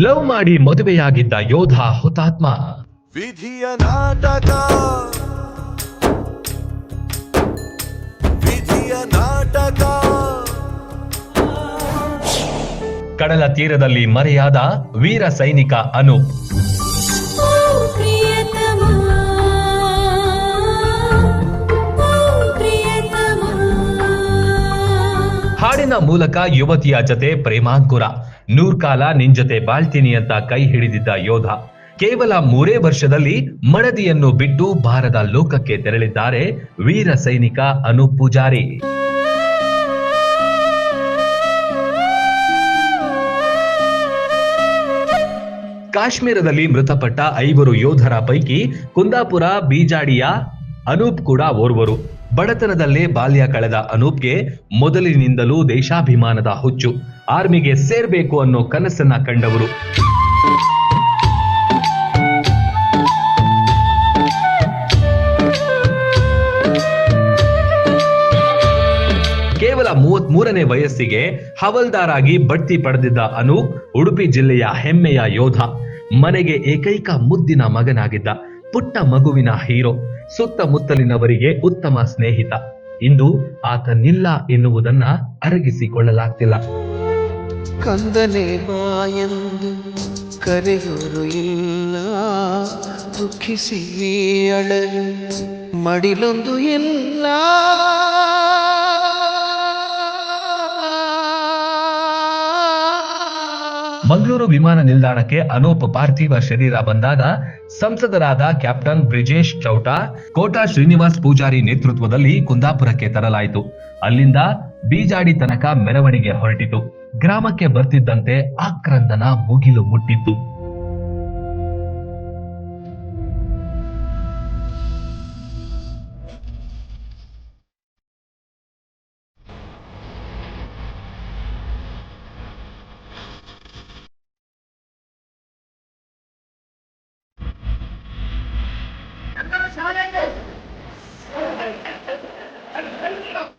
Love ಮಾಡಿ ಮದುವೆಯಾಗಿದ್ದ ಯೋಧ ಹುತಾತ್ಮ. ವಿಧಿಯ ನಾಟಕ. ವಿಧಿಯ ನಾಟಕ. ಕಡಲ ತೀರದಲ್ಲಿ ಮರೆಯಾದ ವೀರ ಸೈನಿಕ ಅನೂಪ್. ಮೂಲಕ ಯುವತಿಯ ಜತೆ ಪ್ರೇಮಾಂಕುರ. ನೂರ್ಕಾಲ ನಿನ್ ಜೊತೆ ಬಾಳ್ತೀನಿ ಅಂತ ಕೈ ಹಿಡಿದಿದ್ದ ಯೋಧ. ಕೇವಲ ಮೂರೇ ವರ್ಷದಲ್ಲಿ ಮಡದಿಯನ್ನು ಬಿಟ್ಟು ಭಾರದ ಲೋಕಕ್ಕೆ ತೆರಳಿದ್ದಾರೆ ವೀರ ಸೈನಿಕ ಅನೂಪ್ ಪೂಜಾರಿ. ಕಾಶ್ಮೀರದಲ್ಲಿ ಮೃತಪಟ್ಟ ಐವರು ಯೋಧರ ಪೈಕಿ ಕುಂದಾಪುರ, ಬೀಜಾಡಿಯ ಅನೂಪ್ ಕೂಡ ಓರ್ವರು. ಬಡತನದಲ್ಲೇ ಬಾಲ್ಯ ಕಳೆದ ಅನೂಪ್ಗೆ ಮೊದಲಿನಿಂದಲೂ ದೇಶಾಭಿಮಾನದ ಹುಚ್ಚು. ಆರ್ಮಿಗೆ ಸೇರ್ಬೇಕು ಅನ್ನೋ ಕನಸನ್ನ ಕಂಡವರು. ಕೇವಲ ಮೂವತ್ತ್ ಮೂರನೇ ವಯಸ್ಸಿಗೆ ಹವಲ್ದಾರಾಗಿ ಬಡ್ತಿ ಪಡೆದಿದ್ದ ಅನೂಪ್ ಉಡುಪಿ ಜಿಲ್ಲೆಯ ಹೆಮ್ಮೆಯ ಯೋಧ. ಮನೆಗೆ ಏಕೈಕ ಮುದ್ದಿನ ಮಗನಾಗಿದ್ದ ಪುಟ್ಟ ಮಗುವಿನ ಹೀರೋ. ಸುತ್ತಮುತ್ತಲಿನವರಿಗೆ ಉತ್ತಮ ಸ್ನೇಹಿತ. ಇಂದು ಆತನಿಲ್ಲ ಎನ್ನುವುದನ್ನ ಅರಗಿಸಿಕೊಳ್ಳಲಾಗ್ತಿಲ್ಲ. ಕಂದನೆ ಬಾಯಂದು ಕರೆಯೋರು ಇಲ್ಲ. ದುಃಖಿಸಿ ಅಳಲು ಮಡಿಲೊಂದು ಇಲ್ಲ. ಮಂಗಳೂರು ವಿಮಾನ ನಿಲ್ದಾಣಕ್ಕೆ ಅನೂಪ್ ಪಾರ್ಥಿವ ಶರೀರ ಬಂದಾಗ ಸಂಸದರಾದ ಕ್ಯಾಪ್ಟನ್ ಬ್ರಿಜೇಶ್ ಚೌಟಾ, ಕೋಟಾ ಶ್ರೀನಿವಾಸ್ ಪೂಜಾರಿ ನೇತೃತ್ವದಲ್ಲಿ ಕುಂದಾಪುರಕ್ಕೆ ತರಲಾಯಿತು. ಅಲ್ಲಿಂದ ಬೀಜಾಡಿ ತನಕ ಮೆರವಣಿಗೆ ಹೊರಟಿತು. ಗ್ರಾಮಕ್ಕೆ ಬರ್ತಿದ್ದಂತೆ ಆಕ್ರಂದನ ಮುಗಿಲು ಮುಟ್ಟಿತ್ತು.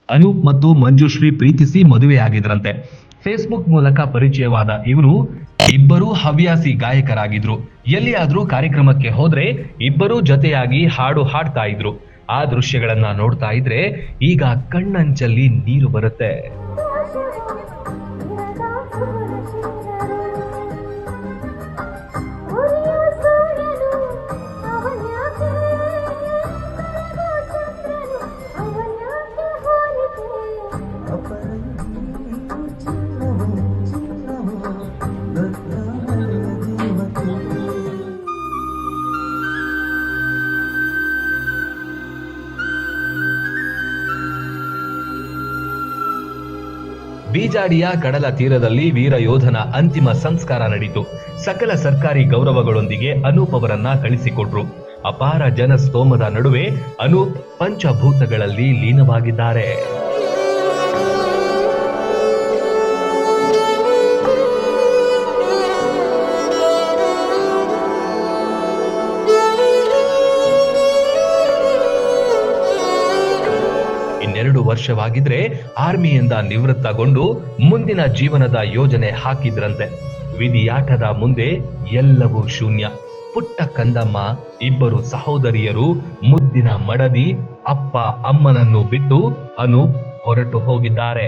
ಅನೂಪ್ ಮತ್ತು ಮಂಜುಶ್ರೀ ಪ್ರೀತಿಸಿ ಮದುವೆಯಾಗಿದ್ರಂತೆ ಫೇಸ್ಬುಕ್ ಮೂಲಕ ಪರಿಚಯವಾದ ಇವರು ಇಬ್ಬರೂ ಹವ್ಯಾಸಿ ಗಾಯಕರಾಗಿದ್ರು. ಎಲ್ಲಿಯಾದ್ರೂ ಕಾರ್ಯಕ್ರಮಕ್ಕೆ ಹೋದ್ರೆ ಇಬ್ಬರೂ ಜೊತೆಯಾಗಿ ಹಾಡು ಹಾಡ್ತಾ ಇದ್ರು. ಆ ದೃಶ್ಯಗಳನ್ನ ನೋಡ್ತಾ ಇದ್ರೆ ಈಗ ಕಣ್ಣಂಚಲ್ಲಿ ನೀರು ಬರುತ್ತೆ. ಬೀಜಾಡಿಯ ಕಡಲ ತೀರದಲ್ಲಿ ವೀರ ಯೋಧನ ಅಂತಿಮ ಸಂಸ್ಕಾರ ನಡೆಯಿತು ಸಕಲ ಸರ್ಕಾರಿ ಗೌರವಗಳೊಂದಿಗೆ ಅನೂಪ್ ಅವರನ್ನ ಕಳಿಸಿಕೊಟ್ರು. ಅಪಾರ ಜನಸ್ತೋಮದ ನಡುವೆ ಅನೂಪ್ ಪಂಚಭೂತಗಳಲ್ಲಿ ಲೀನವಾಗಿದ್ದಾರೆ. ವರ್ಷವಾಗಿದ್ರೆ ಆರ್ಮಿಯಿಂದ ನಿವೃತ್ತಗೊಂಡು ಮುಂದಿನ ಜೀವನದ ಯೋಜನೆ ಹಾಕಿದ್ರಂತೆ. ವಿಧಿಯಾಟದ ಮುಂದೆ ಎಲ್ಲವೂ ಶೂನ್ಯ. ಪುಟ್ಟ ಕಂದಮ್ಮ, ಇಬ್ಬರು ಸಹೋದರಿಯರು ಮುದ್ದಿನ ಮಡದಿ ಅಪ್ಪ ಅಮ್ಮನನ್ನು ಬಿಟ್ಟು ಅನೂಪ್ ಹೊರಟು ಹೋಗಿದ್ದಾರೆ.